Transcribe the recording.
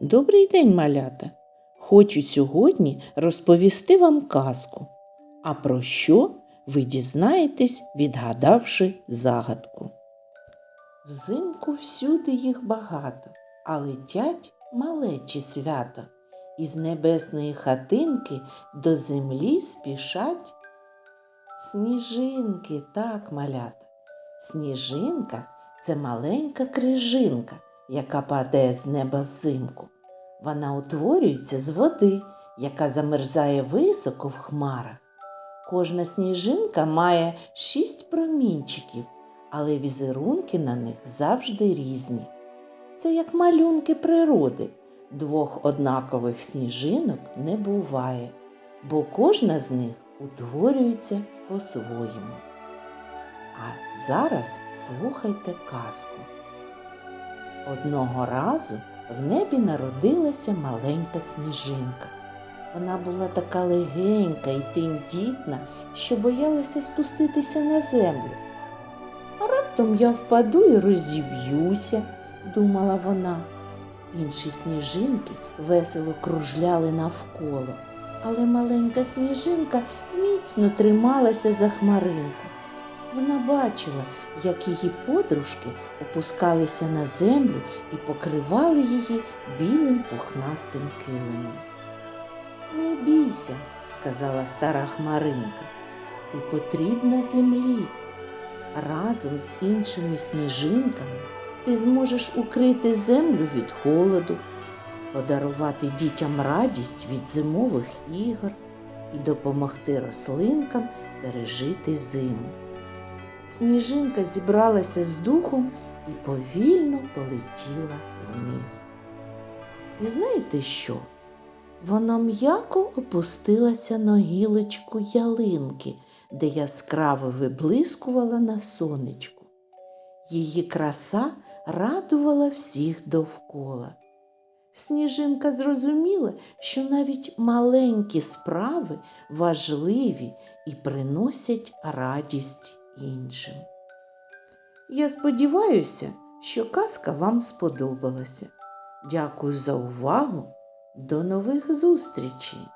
Добрий день, малята! Хочу сьогодні розповісти вам казку. А про що ви дізнаєтесь, відгадавши загадку. Взимку всюди їх багато, а летять малечі свято. Із небесної хатинки до землі спішать сніжинки, так, малята. Сніжинка це маленька крижинка, яка падає з неба взимку. Вона утворюється з води, яка замерзає високо в хмарах. Кожна сніжинка має шість промінчиків, але візерунки на них завжди різні. Це як малюнки природи. Двох однакових сніжинок не буває, бо кожна з них утворюється по-своєму. А зараз слухайте казку. Одного разу в небі народилася маленька сніжинка. Вона була така легенька і тендітна, що боялася спуститися на землю. А раптом я впаду і розіб'юся, думала вона. Інші сніжинки весело кружляли навколо, але маленька сніжинка міцно трималася за хмаринку. Вона бачила, як її подружки опускалися на землю і покривали її білим пухнастим килимом. Не бійся, сказала стара хмаринка, ти потрібна землі. Разом з іншими сніжинками ти зможеш укрити землю від холоду, подарувати дітям радість від зимових ігор і допомогти рослинкам пережити зиму. Сніжинка зібралася з духом і повільно полетіла вниз. І знаєте що? Вона м'яко опустилася на гілочку ялинки, де яскраво виблискувала на сонечку. Її краса радувала всіх довкола. Сніжинка зрозуміла, що навіть маленькі справи важливі і приносять радість іншим. Я сподіваюся, що казка вам сподобалася. Дякую за увагу. До нових зустрічей!